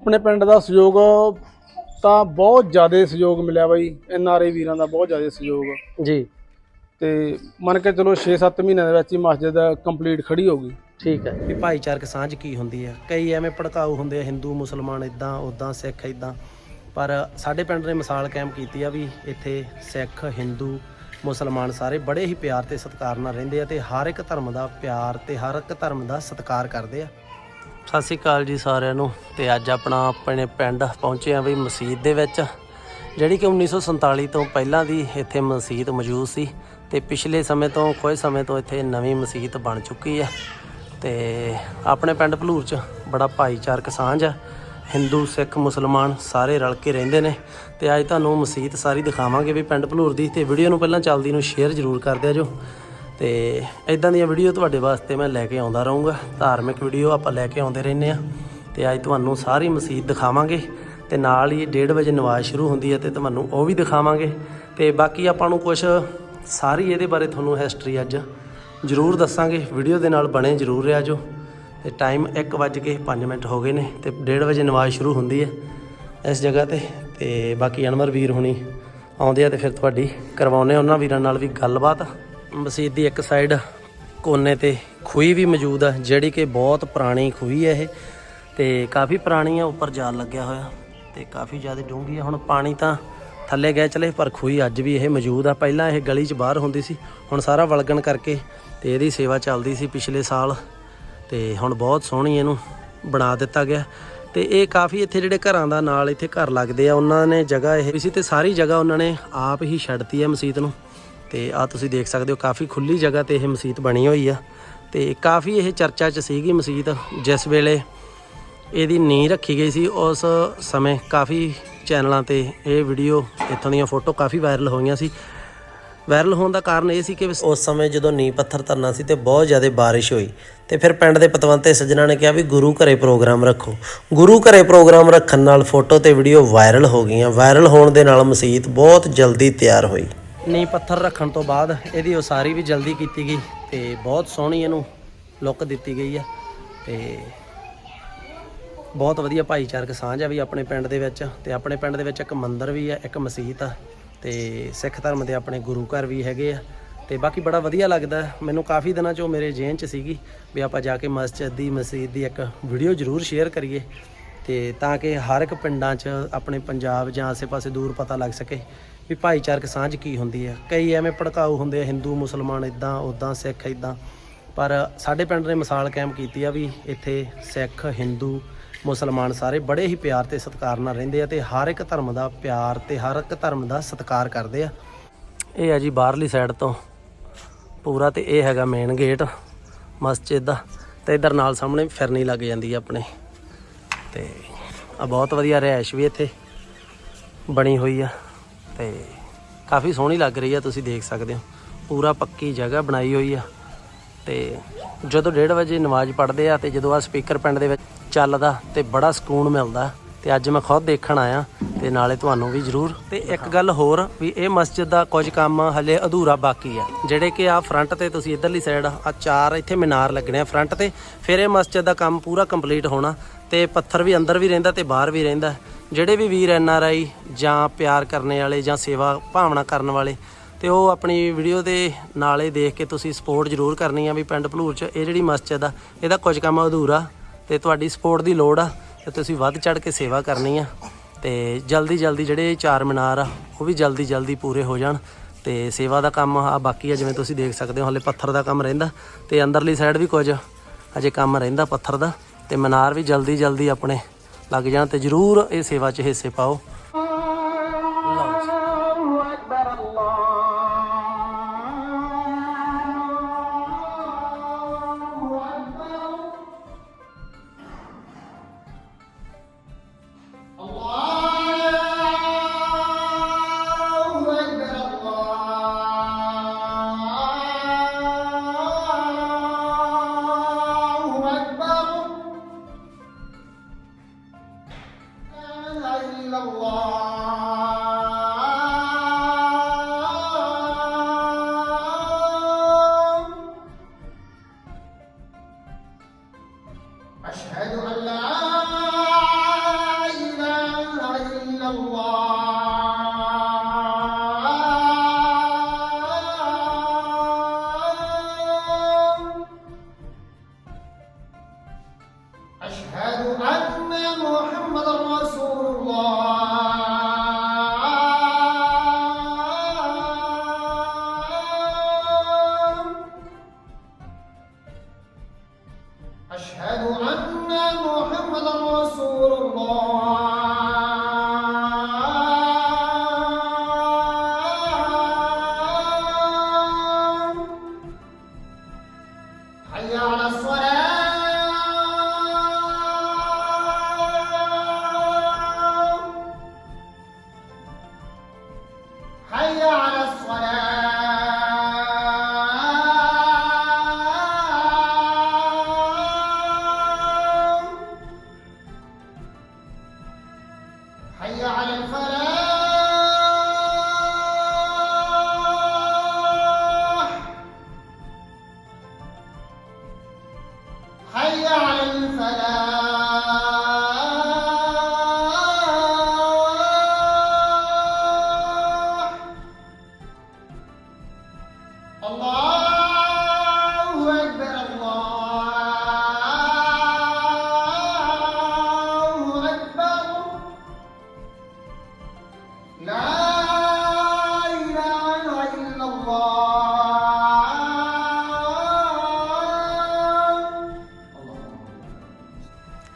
ਆਪਣੇ ਪਿੰਡ ਦਾ ਸਹਿਯੋਗ ਤਾਂ ਬਹੁਤ ਜ਼ਿਆਦਾ ਸਹਿਯੋਗ ਮਿਲਿਆ ਬਾਈ ਐਨ ਆਰ ਆਈ ਵੀਰਾਂ ਦਾ ਬਹੁਤ ਜ਼ਿਆਦਾ ਸਹਿਯੋਗ। ਜੀ। ਤੇ ਮੰਨ ਕੇ ਚਲੋ 6-7 ਮਹੀਨਿਆਂ ਦੇ ਵਿੱਚ ਹੀ ਮਸਜਿਦ ਕੰਪਲੀਟ ਖੜੀ ਹੋ ਗਈ। ਠੀਕ ਹੈ। ਵੀ ਭਾਈਚਾਰਕ ਸਾਂਝ ਕੀ ਹੁੰਦੀ ਹੈ ਕਈ ਐਵੇਂ ਭੜਕਾਊ ਹੁੰਦੇ ਆ ਹਿੰਦੂ ਮੁਸਲਮਾਨ ਇਦਾਂ ਉਦਾਂ ਸਿੱਖ ਇਦਾਂ ਪਰ ਸਾਡੇ ਪਿੰਡ ਨੇ ਮਿਸਾਲ ਕਾਇਮ ਕੀਤੀ ਆ ਵੀ ਇੱਥੇ ਸਿੱਖ ਹਿੰਦੂ ਮੁਸਲਮਾਨ ਸਾਰੇ ਬੜੇ ਹੀ ਪਿਆਰ ਤੇ ਸਤਿਕਾਰ ਨਾਲ ਰਹਿੰਦੇ ਆ ਤੇ ਹਰ ਇੱਕ ਧਰਮ ਦਾ ਪਿਆਰ ਤੇ ਹਰ ਇੱਕ ਧਰਮ ਦਾ ਸਤਿਕਾਰ ਕਰਦੇ ਆ। ਸਤਿ ਸ਼੍ਰੀ ਅਕਾਲ ਜੀ ਸਾਰਿਆਂ ਨੂੰ ਤੇ ਅੱਜ ਆਪਣਾ ਆਪਣੇ ਪਿੰਡ ਪਹੁੰਚੇ ਆ ਵੀ ਮਸਜਿਦ ਦੇ ਵਿੱਚ, ਜਿਹੜੀ ਕਿ 1947 ਤੋਂ ਪਹਿਲਾਂ ਦੀ ਇੱਥੇ ਮਸਜਿਦ ਮੌਜੂਦ ਸੀ ਤੇ ਪਿਛਲੇ ਸਮੇਂ ਤੋਂ ਕੁਝ ਸਮੇਂ ਤੋਂ ਇੱਥੇ ਨਵੀਂ ਮਸਜਿਦ ਬਣ ਚੁੱਕੀ ਹੈ। ਤੇ ਆਪਣੇ ਪਿੰਡ ਭਲੂਰ 'ਚ ਬੜਾ ਭਾਈਚਾਰਕ ਸਾਂਝ ਆ ਹਿੰਦੂ, ਸਿੱਖ, ਮੁਸਲਮਾਨ ਸਾਰੇ ਰਲ ਕੇ ਰਹਿੰਦੇ ਨੇ ਤੇ ਅੱਜ ਤੁਹਾਨੂੰ ਮਸਜਿਦ ਸਾਰੀ ਦਿਖਾਵਾਂਗੇ ਵੀ ਪਿੰਡ ਭਲੂਰ ਦੀ ਤੇ ਵੀਡੀਓ ਨੂੰ ਪਹਿਲਾਂ ਚੱਲਦੀ ਨੂੰ ਸ਼ੇਅਰ ਜ਼ਰੂਰ ਕਰ ਦਿਆ ਜੋ। ਤੇ ਇਦਾਂ ਦੀਆਂ ਵੀਡੀਓ ਤੁਹਾਡੇ ਵਾਸਤੇ ਮੈਂ ਲੈ ਕੇ ਆਉਂਦਾ ਰਹੂੰਗਾ। ਧਾਰਮਿਕ ਵੀਡੀਓ ਆਪਾਂ ਲੈ ਕੇ ਆਉਂਦੇ ਰਹਿੰਦੇ ਆ ਤੇ ਅੱਜ ਤੁਹਾਨੂੰ ਸਾਰੀ ਮਸਜਿਦ ਦਿਖਾਵਾਂਗੇ ਤੇ ਨਾਲ ਹੀ 1:30 ਵਜੇ ਨਮਾਜ਼ ਸ਼ੁਰੂ ਹੁੰਦੀ ਹੈ ਤੇ ਤੁਹਾਨੂੰ ਉਹ ਵੀ ਦਿਖਾਵਾਂਗੇ। ਤੇ ਬਾਕੀ ਆਪਾਂ ਨੂੰ ਕੁਝ ਸਾਰੀ ਇਹਦੇ ਬਾਰੇ ਤੁਹਾਨੂੰ ਹਿਸਟਰੀ ਅੱਜ ਜ਼ਰੂਰ ਦੱਸਾਂਗੇ। ਵੀਡੀਓ ਦੇ ਨਾਲ ਬਣੇ ਜ਼ਰੂਰ ਰਿਹਾ ਜੋ ਤੇ ਟਾਈਮ 1:05 ਮਿੰਟ ਹੋ ਗਏ ਨੇ ਤੇ 1:30 ਵਜੇ ਨਮਾਜ਼ ਸ਼ੁਰੂ ਹੁੰਦੀ ਹੈ ਇਸ ਜਗ੍ਹਾ ਤੇ। ਤੇ ਬਾਕੀ ਅਨਵਰ ਵੀਰ ਹੁਣੀ ਆਉਂਦੇ ਆ ਤੇ ਫਿਰ ਤੁਹਾਡੀ ਕਰਵਾਉਨੇ ਉਹਨਾਂ ਵੀਰਾਂ ਨਾਲ ਵੀ ਗੱਲਬਾਤ। ਮਸਜਿਦ ਦੀ ਇੱਕ ਸਾਈਡ ਕੋਨੇ ਤੇ ਖੂਹੀ ਵੀ ਮੌਜੂਦ ਆ, ਜਿਹੜੀ ਕਿ ਬਹੁਤ ਪੁਰਾਣੀ ਖੂਹੀ ਹੈ ਇਹ। ਤੇ ਕਾਫੀ ਪੁਰਾਣੀ ਆ, ਉੱਪਰ ਜਾਲ ਲੱਗਿਆ ਹੋਇਆ ਤੇ ਕਾਫੀ ਜ਼ਿਆਦਾ ਡੂੰਘੀ ਆ। ਹੁਣ ਪਾਣੀ ਤਾਂ ਥੱਲੇ ਗਏ ਚਲੇ, ਪਰ ਖੂਹੀ ਅੱਜ ਵੀ ਇਹ ਮੌਜੂਦ ਆ। ਪਹਿਲਾਂ ਇਹ ਗਲੀ 'ਚ ਬਾਹਰ ਹੁੰਦੀ ਸੀ, ਹੁਣ ਸਾਰਾ ਵਲਗਣ ਕਰਕੇ ਤੇ ਇਹਦੀ ਸੇਵਾ ਚੱਲਦੀ ਸੀ ਪਿਛਲੇ ਸਾਲ ਤੇ ਹੁਣ ਬਹੁਤ ਸੋਹਣੀ ਇਹਨੂੰ ਬਣਾ ਦਿੱਤਾ ਗਿਆ। ਤੇ ਇਹ ਕਾਫੀ ਇੱਥੇ ਜਿਹੜੇ ਘਰਾਂ ਦਾ ਨਾਲ ਇੱਥੇ ਘਰ ਲੱਗਦੇ ਆ, ਉਹਨਾਂ ਨੇ ਜਗ੍ਹਾ ਇਹ ਸੀ ਤੇ ਸਾਰੀ ਜਗ੍ਹਾ ਉਹਨਾਂ ਨੇ ਆਪ ਹੀ ਛੱਡਤੀ ਹੈ ਮਸਜਿਦ ਨੂੰ। ਤੇ ਆ ਤੁਸੀਂ ਦੇਖ ਸਕਦੇ ਹੋ ਕਾਫੀ ਖੁੱਲੀ ਜਗ੍ਹਾ ਤੇ ਇਹ ਮਸਜਿਦ ਬਣੀ ਹੋਈ ਆ ਤੇ ਕਾਫੀ ਇਹ ਚਰਚਾ 'ਚ ਸੀਗੀ ਮਸਜਿਦ ਜਿਸ ਵੇਲੇ ਇਹਦੀ ਨੀਂਹ ਰੱਖੀ ਗਈ ਸੀ, ਉਸ ਸਮੇਂ ਕਾਫੀ ਚੈਨਲਾਂ ਤੇ ਇਹ ਵੀਡੀਓ ਇੱਥੋਂ ਦੀਆਂ ਫੋਟੋ ਕਾਫੀ ਵਾਇਰਲ ਹੋਈਆਂ ਸੀ। ਵਾਇਰਲ ਹੋਣ ਦਾ ਕਾਰਨ ਇਹ ਸੀ ਕਿ ਉਸ ਸਮੇਂ ਜਦੋਂ ਨੀਂਹ ਪੱਥਰ ਧਰਨਾ ਸੀ ਤੇ ਬਹੁਤ ਜ਼ਿਆਦਾ ਬਾਰਿਸ਼ ਹੋਈ ਤੇ ਫਿਰ ਪਿੰਡ ਦੇ ਪਤਵੰਤੇ ਸੱਜਣਾ ਨੇ ਕਿਹਾ ਵੀ ਗੁਰੂ ਘਰੇ ਪ੍ਰੋਗਰਾਮ ਰੱਖੋ। ਗੁਰੂ ਘਰੇ ਪ੍ਰੋਗਰਾਮ ਰੱਖਣ ਨਾਲ ਫੋਟੋ ਤੇ ਵੀਡੀਓ ਵਾਇਰਲ ਹੋ ਗਈਆਂ। ਵਾਇਰਲ ਹੋਣ ਦੇ ਨਾਲ ਮਸਜਿਦ ਬਹੁਤ ਜਲਦੀ ਤਿਆਰ ਹੋਈ। ਨੀਂਹ ਪੱਥਰ ਰੱਖਣ ਤੋਂ ਬਾਅਦ ਇਹਦੀ ਉਸਾਰੀ ਵੀ ਜਲਦੀ ਕੀਤੀ ਗਈ ਤੇ ਬਹੁਤ ਸੋਹਣੀ ਇਹਨੂੰ ਲੁੱਕ ਦਿੱਤੀ ਗਈ ਆ ਤੇ ਬਹੁਤ ਵਧੀਆ ਭਾਈਚਾਰਕ ਸਾਂਝ ਆ ਵੀ ਆਪਣੇ ਪਿੰਡ ਦੇ ਵਿੱਚ ਤੇ ਆਪਣੇ ਪਿੰਡ ਦੇ ਵਿੱਚ ਇੱਕ ਮੰਦਿਰ ਵੀ ਆ, ਇੱਕ ਮਸਜਿਦ ਆ ਤੇ ਸਿੱਖ ਧਰਮ ਦੇ ਆਪਣੇ ਗੁਰੂ ਘਰ ਵੀ ਹੈਗੇ ਆ ਤੇ ਬਾਕੀ ਬੜਾ ਵਧੀਆ ਲੱਗਦਾ। ਮੈਨੂੰ ਕਾਫੀ ਦਿਨਾਂ ਚੋਂ ਮੇਰੇ ਜੇਨ ਚ ਸੀਗੀ ਵੀ ਆਪਾਂ ਜਾ ਕੇ ਮਸਜਿਦ ਦੀ ਮਸਜਿਦ ਦੀ ਇੱਕ ਵੀਡੀਓ ਜ਼ਰੂਰ ਸ਼ੇਅਰ ਕਰੀਏ। ਤੇ ਤਾਂ ਕਿ ਹਰ ਇੱਕ ਪਿੰਡਾਂ 'ਚ ਆਪਣੇ ਪੰਜਾਬ ਜਾਂ ਆਸੇ-ਪਾਸੇ ਦੂਰ ਪਤਾ ਲੱਗ ਸਕੇ ਵੀ ਭਾਈਚਾਰਕ ਸਾਂਝ ਕੀ ਹੁੰਦੀ ਹੈ ਕਈ ਐਵੇਂ ਭੜਕਾਊ ਹੁੰਦੇ ਆ, ਹਿੰਦੂ, ਮੁਸਲਮਾਨ ਇਦਾਂ ਉਦਾਂ ਸਿੱਖ ਇਦਾਂ ਪਰ ਸਾਡੇ ਪਿੰਡ ਨੇ ਮਿਸਾਲ ਕਾਇਮ ਕੀਤੀ ਆ ਵੀ ਇੱਥੇ ਸਿੱਖ, ਹਿੰਦੂ, ਮੁਸਲਮਾਨ ਸਾਰੇ ਬੜੇ ਹੀ ਪਿਆਰ ਤੇ ਸਤਿਕਾਰ ਨਾਲ ਰਹਿੰਦੇ ਆ ਤੇ ਹਰ ਇੱਕ ਧਰਮ ਦਾ ਪਿਆਰ ਤੇ ਹਰ ਇੱਕ ਧਰਮ ਦਾ ਸਤਿਕਾਰ ਕਰਦੇ ਆ। ਇਹ ਆ ਜੀ ਬਾਹਰਲੀ ਸਾਈਡ ਤੋਂ। ਪੂਰਾ ਤੇ ਇਹ ਹੈਗਾ ਮੇਨ ਗੇਟ ਮਸਜਿਦ। ਦਾ ਤੇ ਇਧਰ ਨਾਲ ਸਾਹਮਣੇ ਫਿਰਨੀ ਲੱਗ ਜਾਂਦੀ ਆ ਆਪਣੇ। ਤੇ ਆ ਬਹੁਤ ਵਧੀਆ ਰਿਹਾਇਸ਼ ਵੀ ਇੱਥੇ ਬਣੀ ਹੋਈ ਆ ਤੇ ਕਾਫੀ ਸੋਹਣੀ ਲੱਗ ਰਹੀ ਆ, ਤੁਸੀਂ ਦੇਖ ਸਕਦੇ ਹੋ। ਪੂਰਾ ਪੱਕੀ ਜਗ੍ਹਾ ਬਣਾਈ ਹੋਈ ਆ ਤੇ ਜਦੋਂ 1:30 ਵਜੇ ਨਮਾਜ਼ ਪੜ੍ਹਦੇ ਆ ਤੇ ਜਦੋਂ ਆ ਸਪੀਕਰ ਪਿੰਡ ਦੇ ਵਿੱਚ ਚੱਲਦਾ ਤੇ ਬੜਾ ਸਕੂਨ ਮਿਲਦਾ ਤੇ ਅੱਜ ਮੈਂ ਖੁਦ ਦੇਖਣ ਆਇਆ ਤੇ ਨਾਲੇ ਤੁਹਾਨੂੰ ਵੀ ਜ਼ਰੂਰ। ਤੇ ਇੱਕ ਗੱਲ ਹੋਰ ਵੀ ਇਹ ਮਸਜਿਦ ਦਾ ਕੁਝ ਕੰਮ ਹਲੇ ਅਧੂਰਾ ਬਾਕੀ ਆ। ਜਿਹੜੇ ਕਿ ਆ ਫਰੰਟ ਤੇ ਤੁਸੀਂ ਇਧਰਲੀ ਸਾਈਡ ਆ ਚਾਰ ਇੱਥੇ ਮੀਨਾਰ ਲੱਗਣੇ ਆ ਫਰੰਟ ਤੇ। ਫਿਰ ਇਹ ਮਸਜਿਦ ਦਾ ਕੰਮ ਪੂਰਾ ਕੰਪਲੀਟ ਹੋਣਾ ਤੇ ਪੱਥਰ ਵੀ ਅੰਦਰ ਵੀ ਰਹਿੰਦਾ ਤੇ ਬਾਹਰ ਵੀ ਰਹਿੰਦਾ। ਜਿਹੜੇ ਵੀ ਵੀਰ ਐਨ ਆਰ ਆਈ ਜਾਂ ਪਿਆਰ ਕਰਨੇ ਵਾਲੇ ਜਾਂ ਸੇਵਾ ਭਾਵਨਾ ਕਰਨ ਵਾਲੇ, ਤੇ ਉਹ ਆਪਣੀ ਵੀਡੀਓ ਦੇ ਨਾਲੇ ਦੇਖ ਕੇ ਤੁਸੀਂ ਸਪੋਰਟ ਜ਼ਰੂਰ ਕਰਨੀ ਆ ਵੀ ਪਿੰਡ ਭਲੂਰ ਚ ਇਹ ਜਿਹੜੀ ਮਸਜਿਦ ਆ, ਇਹਦਾ ਕੁਝ ਕੰਮ ਅਧੂਰਾ ਤੇ ਤੁਹਾਡੀ ਸਪੋਰਟ ਦੀ ਲੋੜ ਆ ਤੇ ਤੁਸੀਂ ਵੱਧ ਚੜ ਕੇ ਸੇਵਾ ਕਰਨੀ ਆ। ਤੇ ਜਲਦੀ ਜਲਦੀ ਜਿਹੜੇ ਚਾਰ ਮੀਨਾਰ ਆ, ਉਹ ਵੀ ਜਲਦੀ ਜਲਦੀ ਪੂਰੇ ਹੋ ਜਾਣ ਤੇ ਸੇਵਾ ਦਾ ਕੰਮ ਆ ਬਾਕੀ ਆ ਜਿਵੇਂ ਤੁਸੀਂ ਦੇਖ ਸਕਦੇ ਹੋ, ਹਲੇ ਪੱਥਰ ਦਾ ਕੰਮ ਰਹਿੰਦਾ ਤੇ ਅੰਦਰਲੀ ਸਾਈਡ ਵੀ ਕੁਝ ਅਜੇ ਕੰਮ ਰਹਿੰਦਾ ਪੱਥਰ ਦਾ। ਤੇ ਮਨਾਰ ਵੀ ਜਲਦੀ ਜਲਦੀ ਆਪਣੇ ਲੱਗ ਜਾਣ ਤੇ ਜਰੂਰ ਇਹ ਸੇਵਾ 'ਚ ਹਿੱਸੇ ਪਾਓ। أشهد أن محمد رسول حي على الفلاح.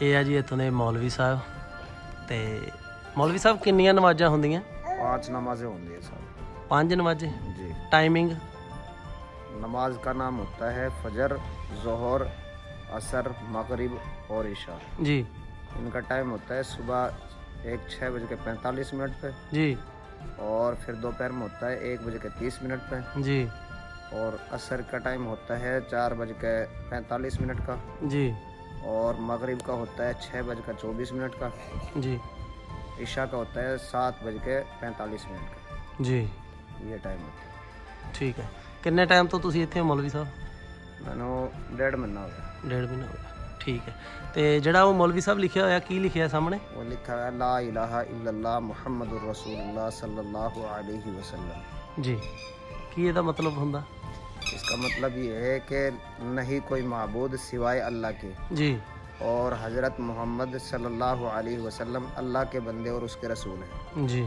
ਇਹ ਆ ਜੀ ਇੱਥੋਂ ਦੇ ਮੌਲਵੀ ਸਾਹਿਬ ਤੇ ਮੌਲਵੀ ਸਾਹਿਬ ਕਿੰਨੀਆਂ ਨਮਾਜ਼ਾਂ ਹੁੰਦੀਆਂ पांच नमाजें होंगी सर ਪੰਜ ਨਮਾਜ਼ੇ जी ਟਾਈਮਿੰਗ नमाज का नाम होता है फजर जोहर असर मगरिब और ईशा ਜੀ इनका टाइम होता है सुबह एक छः बज के पैंतालीस मिनट पे ਜੀ और फिर दोपहर में होता है एक बज के तीस मिनट पे ਜੀ और असर का टाइम होता है चार बज के पैंतालीस मिनट का ਜੀ और मगरिब का होता है छः बज के चौबीस मिनट का ਜੀ ईशा का होता है सात बज के पैंतालीस मिनट का ਜੀ ये टाइम होता है ਠੀਕ ਹੈ ਕਿੰਨੇ ਟਾਈਮ ਤੋਂ ਤੁਸੀਂ ਇੱਥੇ ਹੋ ਮੌਲਵੀ ਸਾਹਿਬ मैंने डेढ़ महीना हो गया ਡੇਢ ਮਹੀਨਾ ਹੋ ਗਿਆ ਠੀਕ ਹੈ ਤੇ ਜਿਹੜਾ ਉਹ ਮੌਲਵੀ ਸਾਹਿਬ ਲਿਖਿਆ ਹੋਇਆ ਕੀ ਲਿਖਿਆ ਸਾਹਮਣੇ वो लिखा है ला इलाहा इल्लल्लाह मुहम्मदुर रसूलुल्लाह सल्लल्लाहु अलैहि वसल्लम ਜੀ ਕੀ ਇਹਦਾ ਮਤਲਬ ਹੁੰਦਾ इसका मतलब ये है कि नहीं कोई माबूद सिवाय अल्लाह के ਜੀ और हजरत मोहम्मद सल्लल्लाहु अलैहि वसल्लम अल्लाह के बंदे और उसके रसूल हैं ਜੀ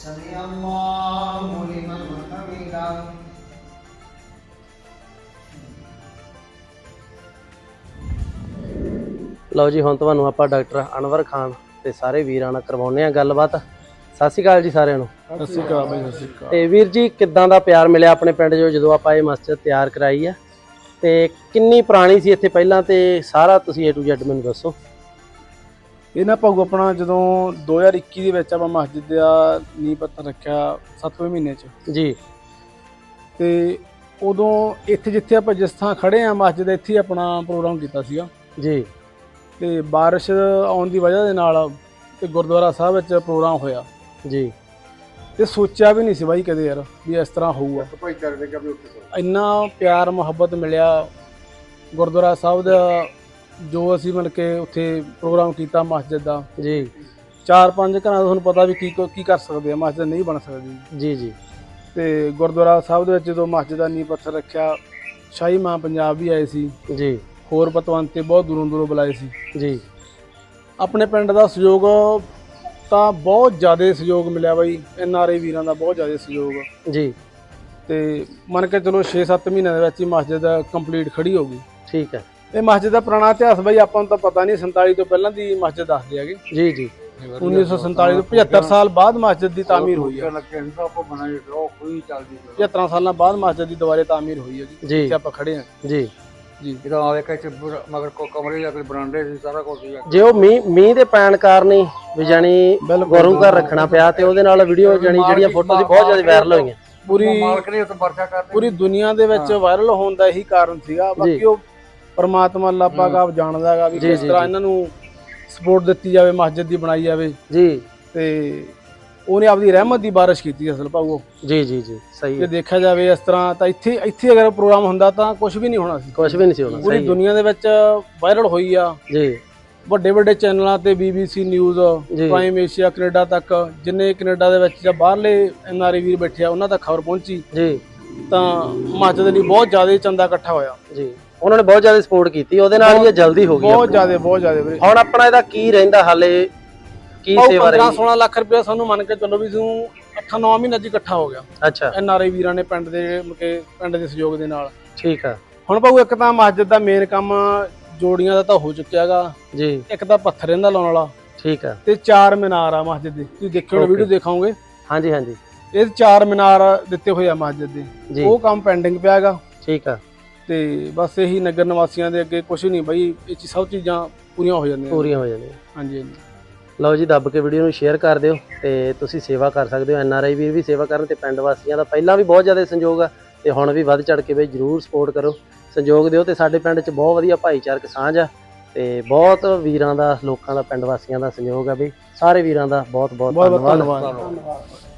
سمع الله لمن حمده ਲਓ ਜੀ ਹੁਣ ਤੁਹਾਨੂੰ ਆਪਾਂ ਡਾਕਟਰ ਅਨਵਰ ਖਾਨ ਤੇ ਸਾਰੇ ਵੀਰਾਂ ਨਾਲ ਕਰਵਾਉਂਦੇ ਆ ਗੱਲਬਾਤ ਸਤਿ ਸ਼੍ਰੀ ਅਕਾਲ ਜੀ ਸਾਰਿਆਂ ਨੂੰ ਸਤਿ ਸ਼੍ਰੀ ਅਕਾਲ ਬਾਈ ਸਤਿ ਸ਼੍ਰੀ ਅਕਾਲ ਤੇ ਵੀਰ ਜੀ ਕਿੱਦਾਂ ਦਾ ਪਿਆਰ ਮਿਲਿਆ ਆਪਣੇ ਪਿੰਡ 'ਚੋਂ ਜਦੋਂ ਆਪਾਂ ਇਹ ਮਸਜਿਦ ਤਿਆਰ ਕਰਾਈ ਆ ਤੇ ਕਿੰਨੀ ਪੁਰਾਣੀ ਸੀ ਇੱਥੇ ਪਹਿਲਾਂ ਤੇ ਸਾਰਾ ਤੁਸੀਂ A to Z ਮੈਨੂੰ ਦੱਸੋ ਇਹ ਨਾ ਭਾਊ ਆਪਣਾ ਜਦੋਂ 2021 ਦੇ ਵਿੱਚ ਆਪਾਂ ਮਸਜਿਦ ਦਾ ਨੀਂਹ ਪੱਥਰ ਰੱਖਿਆ 7ਵੇਂ ਮਹੀਨੇ 'ਚ। ਜੀ। ਤੇ ਉਦੋਂ ਇੱਥੇ ਜਿੱਥੇ ਆਪਾਂ ਜਿਸ ਥਾਂ ਖੜੇ ਆ ਮਸਜਿਦ ਇੱਥੇ ਹੀ ਆਪਣਾ ਪ੍ਰੋਗਰਾਮ ਕੀਤਾ ਸੀਗਾ। ਜੀ। ਤੇ ਬਾਰਿਸ਼ ਆਉਣ ਦੀ ਵਜ੍ਹਾ ਦੇ ਨਾਲ ਤੇ ਗੁਰਦੁਆਰਾ ਸਾਹਿਬ ਵਿੱਚ ਪ੍ਰੋਗਰਾਮ ਹੋਇਆ। ਜੀ। ਤੇ ਸੋਚਿਆ ਵੀ ਨਹੀਂ ਸੀ ਬਾਈ ਕਦੇ ਯਾਰ ਵੀ ਇਸ ਤਰ੍ਹਾਂ ਹੋਊਗਾ ਇੰਨਾ ਪਿਆਰ ਮੁਹੱਬਤ ਮਿਲਿਆ ਗੁਰਦੁਆਰਾ ਸਾਹਿਬ ਦਾ ਜੋ ਅਸੀਂ ਮਤਲਬ ਕਿ ਉੱਥੇ ਪ੍ਰੋਗਰਾਮ ਕੀਤਾ ਮਸਜਿਦ ਦਾ ਜੀ। ਚਾਰ ਪੰਜ ਘਰਾਂ ਦਾ ਤੁਹਾਨੂੰ ਪਤਾ ਵੀ ਕੀ ਕੀ ਕਰ ਸਕਦੇ ਆ ਮਸਜਿਦ ਨਹੀਂ ਬਣ ਸਕਦੀ। ਜੀ ਜੀ। ਤੇ ਗੁਰਦੁਆਰਾ ਸਾਹਿਬ ਦੇ ਵਿੱਚ ਜਦੋਂ ਮਸਜਿਦ ਦਾ ਨੀਂਹ ਪੱਥਰ ਰੱਖਿਆ ਸ਼ਾਹੀ ਮਾਂ ਪੰਜਾਬ ਵੀ ਆਏ ਸੀ। ਜੀ। ਹੋਰ ਪਤਵੰਤੇ ਬਹੁਤ ਦੂਰੋਂ ਦੂਰੋਂ ਬੁਲਾਏ ਸੀ। ਜੀ। ਆਪਣੇ ਪਿੰਡ ਦਾ ਸਹਿਯੋਗ ਤਾਂ ਬਹੁਤ ਜ਼ਿਆਦਾ ਸਹਿਯੋਗ ਮਿਲਿਆ ਬਾਈ ਐਨ ਆਰ ਆਈ ਵੀਰਾਂ ਦਾ ਬਹੁਤ ਜ਼ਿਆਦਾ ਸਹਿਯੋਗ। ਜੀ। ਤੇ ਮੰਨ ਕੇ ਚਲੋ 6-7 ਮਹੀਨਿਆਂ ਦੇ ਵਿੱਚ ਹੀ ਮਸਜਿਦ ਕੰਪਲੀਟ ਖੜੀ ਹੋ ਗਈ। ਠੀਕ ਹੈ। ਇਹ ਮਸਜਿਦ ਦਾ ਪੁਰਾਣਾ ਇਤਿਹਾਸ ਬਾਈ ਆਪਾਂ ਨੂੰ ਤਾਂ ਪਤਾ ਨਹੀਂ 47 ਤੋਂ ਪਹਿਲਾਂ ਦੀ ਮਸਜਿਦ ਦੱਸਦੇ ਹੈਗੇ। ਜੀ ਜੀ। 1947 ਤੋਂ 75 ਸਾਲ ਬਾਅਦ ਮਸਜਿਦ ਦੀ ਤਾਮੀਰ ਹੋਈ ਹੈ 75 ਸਾਲਾਂ ਬਾਅਦ ਮਸਜਿਦ ਦੀ ਦੁਬਾਰੇ ਤਾਮੀਰ ਹੋਈ ਹੈ ਜੀ। ਜਿੱਥੇ ਆਪਾਂ ਖੜੇ ਹਾਂ ਜੀ। ਜੀ। ਜਦੋਂ ਆਵੇ ਕਿ ਮਗਰ ਕੋ ਕਮਰੇ ਜਾਂ ਕੋਈ ਬਰਾਂਡੇ ਸੀ ਸਾਰਾ ਕੁਝ ਜੇ ਉਹ ਮੀਂਹ ਮੀਂਹ ਦੇ ਪੈਣ ਕਾਰਨ ਹੀ ਵੀ ਜਾਨੀ ਗੁਰੂ ਘਰ ਰੱਖਣਾ ਪਿਆ ਤੇ ਉਹਦੇ ਨਾਲ ਵੀਡੀਓ ਜਾਨੀ ਜਿਹੜੀਆਂ ਫੋਟੋ ਸੀ ਬਹੁਤ ਜ਼ਿਆਦਾ ਵਾਇਰਲ ਹੋਈਆਂ। ਪੂਰੀ ਮਾਲਕ ਨੇ ਉੱਤੇ ਵਰਸ਼ਾ ਕਰਦੇ ਪੂਰੀ ਦੁਨੀਆ ਦੇ ਵਿੱਚ ਵਾਇਰਲ ਹੋਣ ਦਾ ਇਹੀ ਕਾਰਨ ਸੀਗਾ। ਬਾਕੀ ਉਹ ਪਰਮਾਤਮਾ ਅੱਲਾਹ ਪਾਕ ਆਪ ਜਾਣਦਾ ਹੈਗਾ ਵੀ ਜੀ, ਕਿਸ ਜੀ, ਤਰ੍ਹਾਂ ਜੀ। ਇਹਨਾਂ ਨੂੰ ਸਪੋਰਟ ਦਿੱਤੀ ਜਾਵੇ ਮਸਜਿਦ ਦੀ ਬਣਾਈ ਜਾਵੇ। ਜੀ। ਤੇ ਉਹਨੇ ਆਪਦੀ ਰਹਿਮਤ ਦੀ ਬਾਰਿਸ਼ ਕੀਤੀ ਅਸਲ ਭਾਊ ਜੀ ਜੀ ਜੀ ਸਹੀ ਜੇ ਹੈ। ਦੇਖਿਆ ਜਾਵੇ ਇਸ ਤਰ੍ਹਾਂ ਤਾਂ ਇੱਥੇ ਇੱਥੇ ਅਗਰ ਪ੍ਰੋਗਰਾਮ ਹੁੰਦਾ ਤਾਂ ਕੁਝ ਵੀ ਨਹੀਂ ਹੋਣਾ ਸੀ। ਕੁਝ ਵੀ ਨਹੀਂ ਸੀ ਹੋਣਾ ਪੂਰੀ ਸਹੀ ਹੈ। ਦੁਨੀਆ ਦੇ ਵਿੱਚ ਵਾਇਰਲ ਹੋਈ ਆ। ਜੀ। ਵੱਡੇ ਵੱਡੇ ਚੈਨਲਾਂ ਤੇ BBC news Zee. Prime Asia Canada ਤੱਕ ਜਿੰਨੇ ਕੈਨੇਡਾ ਦੇ ਵਿੱਚ ਜਾਂ ਬਾਹਰਲੇ ਐਨਆਰਆਈ ਵੀਰ ਬੈਠੇ ਆ ਉਹਨਾਂ ਤੱਕ ਖਬਰ ਪਹੁੰਚੀ। ਜੀ। ਤਾਂ ਮਸਜਿਦ ਲਈ ਬਹੁਤ ਜ਼ਿਆਦਾ ਚੰਦਾ ਇਕੱਠਾ ਹੋਇਆ। ਜੀ। ਉਹਨਾਂ ਨੇ ਬਹੁਤ ਜ਼ਿਆਦਾ ਸਪੋਰਟ ਕੀਤੀ ਉਹਦੇ ਨਾਲ ਹੀ ਇਹ ਜਲਦੀ ਹੋ ਗਈ ਬਹੁਤ। ਜ਼ਿਆਦਾ ਬਹੁਤ ਜ਼ਿਆਦਾ ਵੀਰੇ। ਹੁਣ ਆਪਣਾ ਇਹਦਾ ਕੀ ਰਹਿੰਦਾ ਹਾਲੇ? ਕੀ ਸੇਵਾ 15 ਰਹੀ? 16 ਲੱਖ ਰੁਪਇਆ ਸਾਨੂੰ ਮੰਨ ਕੇ ਚੱਲੋ ਵੀ ਤੂੰ 8-9 ਮਹੀਨੇ ਚ ਇਕੱਠਾ ਹੋ ਗਿਆ। ਅੱਛਾ। ਐਨਆਰਆਈ ਵੀਰਾਂ ਨੇ ਪਿੰਡ ਦੇ ਮਕੇ ਪਿੰਡ ਦੇ ਸਹਿਯੋਗ ਦੇ ਨਾਲ। ਠੀਕ ਆ। ਹੁਣ ਭਾਊ ਇੱਕ ਤਾਂ ਮਸਜਿਦ ਦਾ ਮੇਨ ਕੰਮ ਜੋੜੀਆਂ ਦਾ ਤਾਂ ਹੋ ਚੁੱਕਿਆਗਾ ਜੀ। ਇੱਕ ਤਾਂ ਪੱਥਰ ਇਹਦਾ ਲਾਉਣ ਵਾਲਾ। ਠੀਕ ਆ। ਤੇ ਚਾਰ ਮੀਨਾਰ ਆ ਮਸਜਿਦ ਦੇ। ਤੁਸੀਂ ਦੇਖਿਓ. ਵੀਡੀਓ ਦੇਖਾਓਗੇ ਹਾਂਜੀ ਹਾਂਜੀ। ਇਹ ਚਾਰ ਮੀਨਾਰ ਦਿੱਤੇ ਹੋਏ ਆ ਮਸਜਿਦ ਦੇ। ਜੀ। ਉਹ ਕੰਮ ਪੈਂਡਿੰਗ ਪਿਆ ਹੈਗਾ ਠੀਕ ਆ। ਤੇ ਬਸ ਇਹੀ ਨਗਰ ਨਿਵਾਸੀਆਂ ਦੇ ਅੱਗੇ ਕੁਝ ਨਹੀਂ ਬਈ ਇਹ 'ਚ ਸਭ ਚੀਜ਼ਾਂ ਪੂਰੀਆਂ ਹੋ ਜਾਂਦੀਆਂ ਪੂਰੀਆਂ ਹੋ ਜਾਂਦੀਆਂ। ਹਾਂਜੀ ਹਾਂਜੀ। ਲਓ ਜੀ ਦੱਬ ਕੇ ਵੀਡੀਓ ਨੂੰ ਸ਼ੇਅਰ ਕਰ ਦਿਓ ਤੇ ਤੁਸੀਂ ਸੇਵਾ ਕਰ ਸਕਦੇ ਹੋ। ਐਨ ਆਰ ਆਈ ਵੀਰ ਵੀ ਸੇਵਾ ਕਰਨ ਤੇ ਪਿੰਡ ਵਾਸੀਆਂ ਦਾ ਪਹਿਲਾਂ ਵੀ ਬਹੁਤ ਜ਼ਿਆਦਾ ਸੰਯੋਗ ਆ ਤੇ ਹੁਣ ਵੀ ਵੱਧ ਚੜ ਕੇ ਬਈ ਜਰੂਰ ਸਪੋਰਟ ਕਰੋ। ਸੰਯੋਗ ਦਿਓ ਤੇ ਸਾਡੇ ਪਿੰਡ 'ਚ ਬਹੁਤ ਵਧੀਆ ਭਾਈਚਾਰਕ ਸਾਂਝ ਆ ਤੇ ਬਹੁਤ ਵੀਰਾਂ ਦਾ ਲੋਕਾਂ ਦਾ ਪਿੰਡ ਵਾਸੀਆਂ ਦਾ ਸੰਯੋਗ ਆ ਬਈ। ਸਾਰੇ ਵੀਰਾਂ ਦਾ ਬਹੁਤ ਬਹੁਤ ਬਹੁਤ ਬਹੁਤ ਧੰਨਵਾਦ। ਧੰਨਵਾਦ।